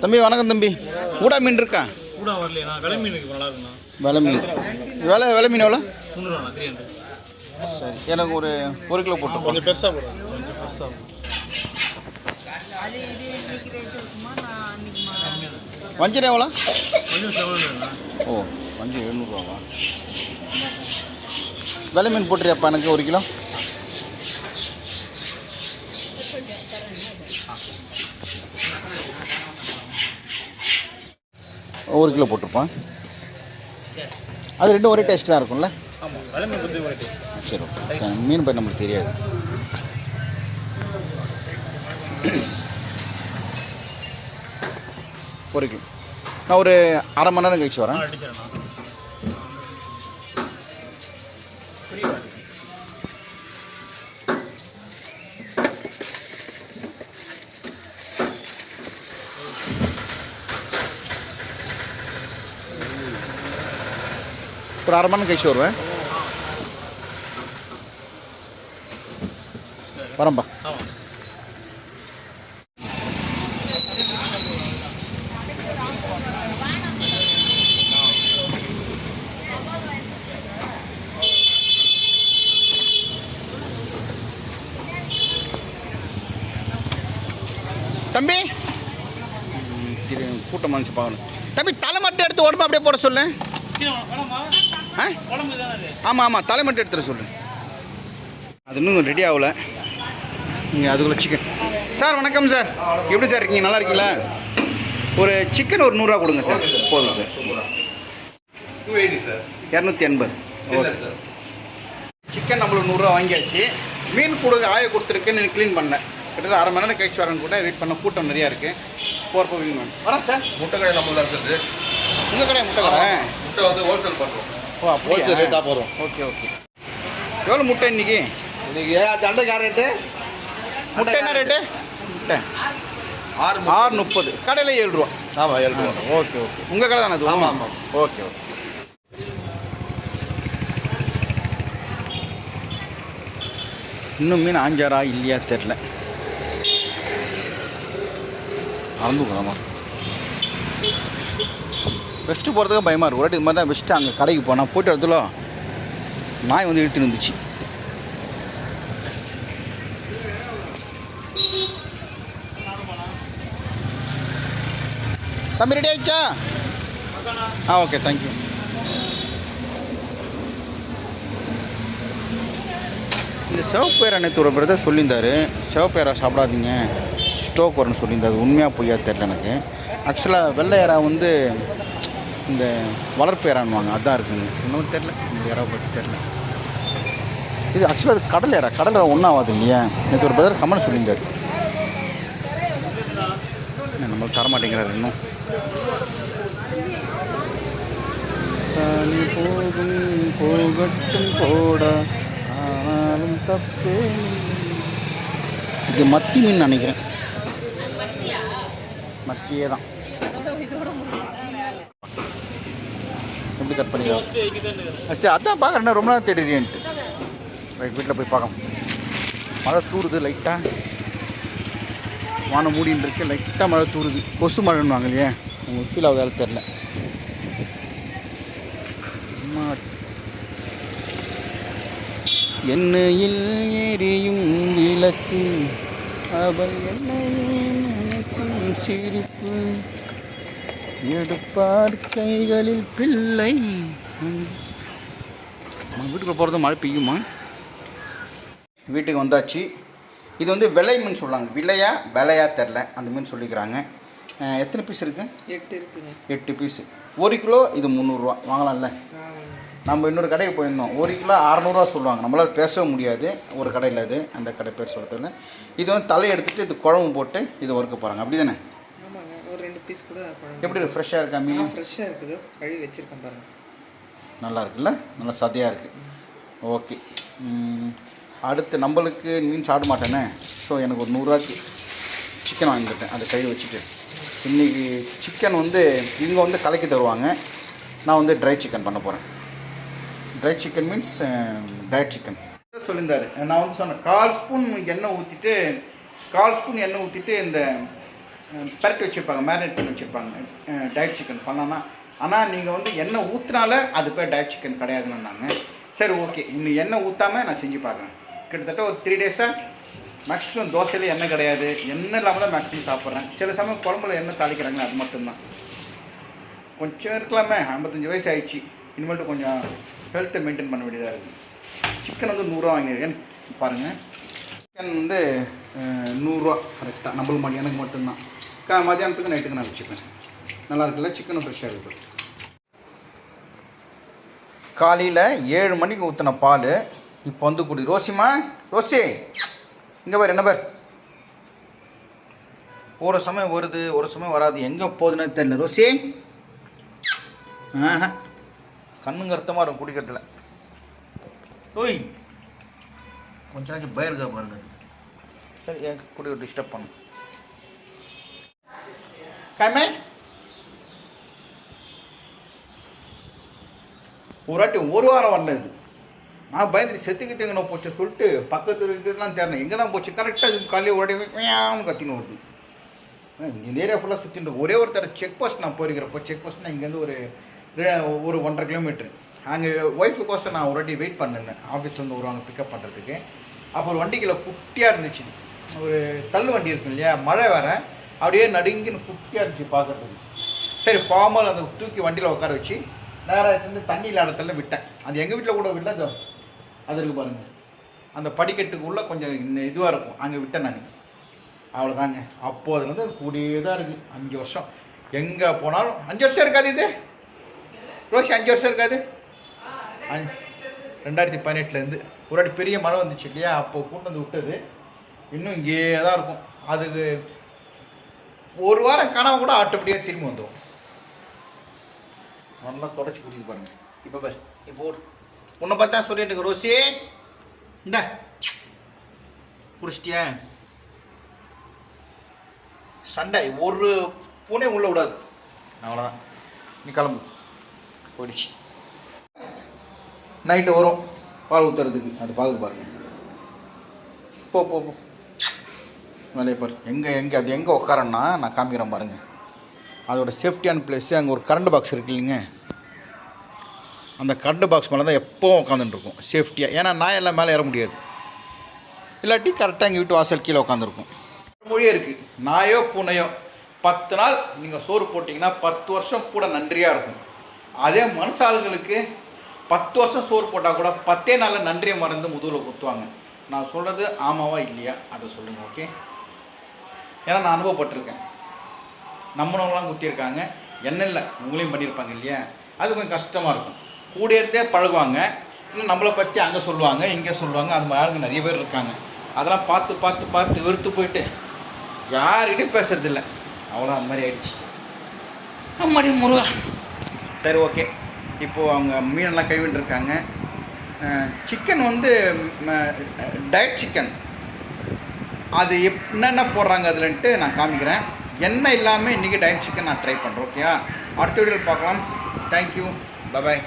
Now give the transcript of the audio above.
தம்பி வணக்கம் தம்பி. ஊடா மீன் இருக்கா? கூட வரலையா நல்லா இருக்குண்ணா. விலை மீன். விலை விலை மீன் எவ்வளோ? முந்நூறுவாண்ணா த்ரீ ஹண்ட்ரட் சரி எனக்கு ஒரு ஒரு கிலோ போட்டு கொஞ்சம் பெருசாக போடுறேன் கொஞ்சம் பெருசாக வஞ்சரம் எவ்வளோ? ஓ. வஞ்சரம் எழுநூறுவாவா? விலை மீன் போட்டுறியாப்பா எனக்கு ஒரு கிலோ? ஒரு கிலோ போட்டிருப்பான் அது ரெண்டும் ஒரே டேஸ்ட் தான் இருக்கும்ல? சரி ஓகே மீன் பற்றி நம்மளுக்கு தெரியாது. ஒரு கிலோ. நான் ஒரு அரை மணி நேரம் கழிச்சு வரேன். ஒரு அரை மணி கழிச்சு வருவேன். ஆமாம் தம்பி. கூட்டம் மனுச்சு பார்க்கணும் தம்பி தலை மட்டும் எடுத்து உடம்பு அப்படியே போட சொல்லு. ஆ? ஆமாம் ஆமாம் தலை மட்டும் எடுத்துட சொல்லு. அது இன்னும் ரெடி ஆகல. நீங்கள் அதுக்குள்ள சிக்கன் சார் வணக்கம் சார். எப்படி சார் இருக்கீங்க? நல்லா இருக்கீங்களா? ஒரு சிக்கன் ஒரு நூறுரூவா கொடுங்க சார். போதும் சார். Two eighty sir. இரநூத்தி எண்பது. சார். சிக்கன் நம்மளுக்கு நூறுரூவா வாங்கியாச்சு. மீன் கொடுக்க ஆய கொடுத்துருக்குன்னு க்ளீன் பண்ணேன் கிட்டத்தட்ட அரை மணி நேரம் கழிச்சு வரேன் கூட வெயிட் பண்ண கூட்டம் நிறையா இருக்குது போகிறப்ப மீன் வரேன் சார். முட்டை கடை நம்ம தான் சார் உங்கள் கடை முட்டை கடை? முட்டை வந்து ஹோல்சேல் பண்ணுறோம் ஓ ஹோல்சேல் ரேட்டாக போகிறோம் ஓகே ஓகே. எவ்வளோ முட்டை இன்னைக்கு? இன்னைக்கு தண்டை கேரட்டு முட்டை என்ன ரேட்டு? முட்டை. ஆறு ஆறு முப்பது கடையில் ஏழு ரூபா. ஆமாம் ஏழு ரூபா. Okay okay. உங்கள் கடை தானே அது? ஆமாம், ஆமாம். Okay okay. இன்னும் மீன் ஆஞ்சாரா இல்லையா தெரில மறந்துக்கலாமா வெஸ்ட்டு போகிறதுக்கு பயமாக இருக்கும் ஒரு இது மாதிரி தான் வெஸ்ட்டு அங்கே கடைக்கு போனால் போயிட்டு இடத்துல நாய் வந்து இழுத்து இருந்துச்சு தம்பி ரெடி ஆயிடுச்சா? ஆ ஓகே தேங்க்யூ இந்த சிவப்பேரா அனைத்து ஒரு பிரதர் சொல்லியிருந்தாரு. சிவப்பேரா சாப்பிடாதீங்க. ஸ்டோக் வரும்னு சொல்லியிருந்தாரு. உண்மையாக பொய்யா தெரில எனக்கு. ஆக்சுவலாக வெள்ளை ஏரா வந்து இந்த வளர்ப்பு இறான்வாங்க அதான் இருக்குங்க. இன்னும் தெரில இந்த ஏரா பற்றி தெரில இது ஆக்சுவலாக அது கடல் இறா கடல் இறா ஒன்றும் இல்லையா? நேற்று ஒரு பிரதர் கமெண்ட் சொல்லியிருந்தார். நம்மளுக்கு தரமாட்டேங்கிறார் இன்னும். போகும் போகட்டும் போட. ஆனாலும் தப்பே இது மத்தி மீன் நினைக்கிறேன். மத்தியே? தான் எப்படி கட் பண்ணிக்கலாம் சரி அதான் பார்க்குறேன். ரொம்ப நேரம் தேடிறியன்ட்டு ரைட் வீட்டில் போய் பார்க்கலாம். மழை தூருது லைட்டாக வானம் மூடின்னு இருக்கு. லைட்டாக மழை தூருது. கொசு மழைன்னுவாங்க இல்லையா? உங்களுக்கு ஃபீல் ஆகுதாலும் தெரில. எண்ணெயில் எரியும் விளக்கு. அவள் நினைக்கும் சிரிப்பு. எடுப்பார் கைகளில் பிள்ளை. நம்ம வீட்டுக்குள்ள போகிறது மழை பெய்யுமா? வீட்டுக்கு வந்தாச்சு. இது வந்து விலை மீன் சொல்லுவாங்க. விலையா விலையா தெரில அந்த மீன் சொல்லிக்கிறாங்க. எத்தனை பீஸ் இருக்குது எட்டு இருக்குங்க. எட்டு பீஸு ஒரு கிலோ இது முந்நூறுரூவா வாங்கலாம்ல. நம்ம இன்னொரு கடைக்கு போயிருந்தோம். ஒரு கிலோ அறநூறுவா சொல்லுவாங்க. நம்மளால் பேசவே முடியாது. ஒரு கடையில் அது. அந்த கடை பேர் சொல்கிறதுல இது வந்து தலை எடுத்துட்டு இது குழம்பு போட்டு இது வறுக்க போகிறாங்க அப்படி தானே பீஸ் கூட எப்படி ஃப்ரெஷ்ஷாக இருக்கா மீன்? ஃப்ரெஷ்ஷாக இருக்குது. கழுவி வச்சிருக்கேன் பாருங்க. நல்லா இருக்குல்ல? நல்லா சதையாக இருக்குது ஓகே. அடுத்து நம்மளுக்கு மீன் சாப்பிட மாட்டேனே? ஸோ எனக்கு ஒரு நூறுரூவாய்க்கு சிக்கன் வாங்கிட்டேன் அதை கழுவி வச்சுட்டு. இன்றைக்கி சிக்கன் வந்து இவங்க வந்து கலக்கி தருவாங்க. நான் வந்து ட்ரை சிக்கன் பண்ண போகிறேன் dry chicken means diet chicken சொல்லியிருந்தாரு. நான் வந்து சொன்னேன் கால் ஸ்பூன் எண்ணெய் ஊற்றிட்டு கால் ஸ்பூன் எண்ணெய் ஊற்றிட்டு இந்த பரட்டி வச்சுருப்பாங்க மேரினேட் பண்ணி வச்சுருப்பாங்க. டயட் சிக்கன் பண்ணலாம் ஆனால் நீங்கள் வந்து எண்ணெய் ஊற்றினால அது பேர் டயட் சிக்கன் கிடையாதுன்னாங்க. சரி ஓகே இன்னும் எண்ணெய் ஊற்றாமல் நான் செஞ்சு பார்க்குறேன். கிட்டத்தட்ட ஒரு த்ரீ டேஸாக மேக்ஸிமம் தோசையில் எண்ணெய் கிடையாது. எண்ணெய் இல்லாமல் தான் மேக்ஸிமம் சாப்பிட்றேன். சில சமயம் குழம்புல எண்ணெய் தாளிக்கிறாங்க அது மட்டும்தான். கொஞ்சம் இருக்கலாமே. ஐம்பத்தஞ்சு வயசு ஆயிடுச்சு. இனிமேல்ட்டு கொஞ்சம் ஹெல்த்தை மெயின்டைன் பண்ண வேண்டியதாக இருக்குது சிக்கன் வந்து நூறுரூவா வாங்கியிருக்கேன். பாருங்கள் சிக்கன் வந்து நூறுரூவா கரெக்டாக நம்மளுக்கு மாதிரி எனக்கு மட்டும்தான். கா மதியானத்துக்கு நைட்டுக்கு நான் வச்சுப்பேன். நல்லா இருக்குல்ல சிக்கனும் ஃப்ரெஷ்ஷாக இருக்குது. காலையில் ஏழு மணிக்கு ஊற்றின பால் இப்போ வந்து குடி. ரோசிமா ரோசி இங்கே பார் என்ன பார். ஒரு சமயம் வருது ஒரு சமயம் வராது. எங்கே போகுதுன்னு தெரியல. ரோசி. ஆஹா. கண்ணுங்க அர்த்தமாக இருக்கும் குடிக்கிறதுல. ஓய். கொஞ்ச நாளைக்கு பயிருக்கா பாருங்க. சரி என் குடி டிஸ்டர்ப் பண்ணும் காமே ஒரு வாட்டி ஒரு வாரம் வரல இது. நான் பயந்துட்டு செத்துக்கிட்டு போச்சு சொல்லிட்டு பக்கத்து இருக்கிறதுலாம் தேரணும் எங்கே தான் போச்சு? கரெக்டாக காலையில் ஒரு வாட்டி கத்தின்னு வருது. இந்த ஏரியா ஃபுல்லாக சுற்றிட்டு ஒரே ஒரு தடவை செக் போஸ்ட் நான் போயிருக்கிறப்போ செக் போஸ்ட்னா இங்கேருந்து ஒரு ஒரு ஒன்றரை கிலோமீட்ரு அங்கே ஒய்ஃபுக்கோசம் நான் ஒரு வாட்டி வெயிட் பண்ணிருந்தேன் ஆஃபீஸ்லேருந்து வருவாங்க பிக்கப் பண்ணுறதுக்கு அப்போ ஒரு வண்டிக்குள்ளே குட்டியாக இருந்துச்சு ஒரு தள்ளு வண்டி இருக்கும் இல்லையா மழை வேறு. அப்படியே நடுங்கின்னு குட்டியாக இருந்துச்சு பார்க்கறதுக்கு சரி பாமல் அந்த தூக்கி வண்டியில் உட்கார வச்சு நேராக இருந்து தண்ணி இல்லாத இடத்துல விட்டேன். அது எங்கள் வீட்டில் கூட விடல அது அது இருக்கு பாருங்கள் அந்த படிக்கட்டுக்குள்ளே கொஞ்சம் கொஞ்சம் இதுவாக இருக்கும். அங்கே விட்டேன் நான். அவ்வளோதாங்க அப்போதுலேருந்து அதுலேருந்து கூடியே தான் இருக்குது அஞ்சு வருஷம். எங்கே போனாலும் அஞ்சு வருஷம் இருக்காது இது. ரோஷி அஞ்சு வருஷம் இருக்காது. அஞ்~ ரெண்டாயிரத்தி பதினெட்டுலேருந்து ஒரு அடி பெரிய மழை வந்துச்சு இல்லையா? அப்போ கூட்டு வந்து விட்டது. இன்னும் இங்கேயே தான் இருக்கும். அதுக்கு ஒரு வாரம் காணாம கூட ஆட்டோமேட்டிக்காக திரும்பி வந்துடும் நல்லா தொடச்சி குடிக்க பாருங்க. இப்போ பாரு இப்போ உன்னை பார்த்தா சொல்லிட்டு ரோசி இந்த. பிடிச்சிட்டியா? சண்டை. ஒரு பூனே உள்ள விடாது. அவ்வளோதான் நீ கிளம்பு. போயிடுச்சு. நைட்டு வரும். பால் ஊற்றுறதுக்கு அது பார்க்குது பாருங்க. போ போ போ. மேலே பாரு. எங்கே எங்கே அது எங்கே உட்காரன்னா நான் காமிக்கிறேன் பாருங்கள் அதோட சேஃப்டியான பிளேஸு அங்கே ஒரு கரண்ட் பாக்ஸ் இருக்கு இல்லைங்க. அந்த கரண்ட் பாக்ஸ் மேலே தான் எப்போவும் உட்காந்துட்டுருக்கும் சேஃப்டியாக ஏன்னா நான் எல்லாம் மேலே ஏற முடியாது. இல்லாட்டி கரெக்டாக எங்கள் வீட்டு வாசல் கீழே உட்காந்துருக்கும் மொழியே இருக்குது நாயோ பூனையோ பத்து நாள் நீங்கள் சோறு போட்டிங்கன்னா பத்து வருஷம் கூட நன்றியாக இருக்கும். அதே மனுஷாளுங்களுக்கு பத்து வருஷம் சோறு போட்டால் கூட பத்தே நாளில் நன்றியை மறந்து முதுகில் குத்துவாங்க. நான் சொல்கிறது ஆமாவா இல்லையா? அதை சொல்லுங்கள் ஓகே ஏன்னா நான் அனுபவப்பட்டிருக்கேன். நம்மளவங்களாம் குத்தியிருக்காங்க. என்ன இல்லை உங்களையும் பண்ணியிருப்பாங்க இல்லையா? அது கொஞ்சம் கஷ்டமாக இருக்கும். கூட இருந்தே பழகுவாங்க. இன்னும் நம்மளை பற்றி அங்கே சொல்லுவாங்க இங்கே சொல்லுவாங்க அது மாதிரி ஆளுங்க நிறைய பேர் இருக்காங்க. அதெல்லாம் பார்த்து பார்த்து பார்த்து வெறுத்து போயிட்டு யார்கிட்டையும் பேசுறதில்ல. அவ்வளோ அந்த மாதிரி ஆயிடுச்சு. அம்மாடி முருகா. சரி ஓகே. இப்போது அவங்க மீனெல்லாம் கழுவிட்டு இருக்காங்க. சிக்கன் வந்து டயட் சிக்கன் அது எப் என்னென்ன போடுறாங்க அதுலன்ட்டு நான் காமிக்கிறேன். எண்ணெய் இல்லாமல் இன்றைக்கி டைம் சிக்கன் நான் ட்ரை பண்ணுறேன் ஓகேயா அடுத்த வீடியோவில் பார்க்கலாம். Thank you bye bye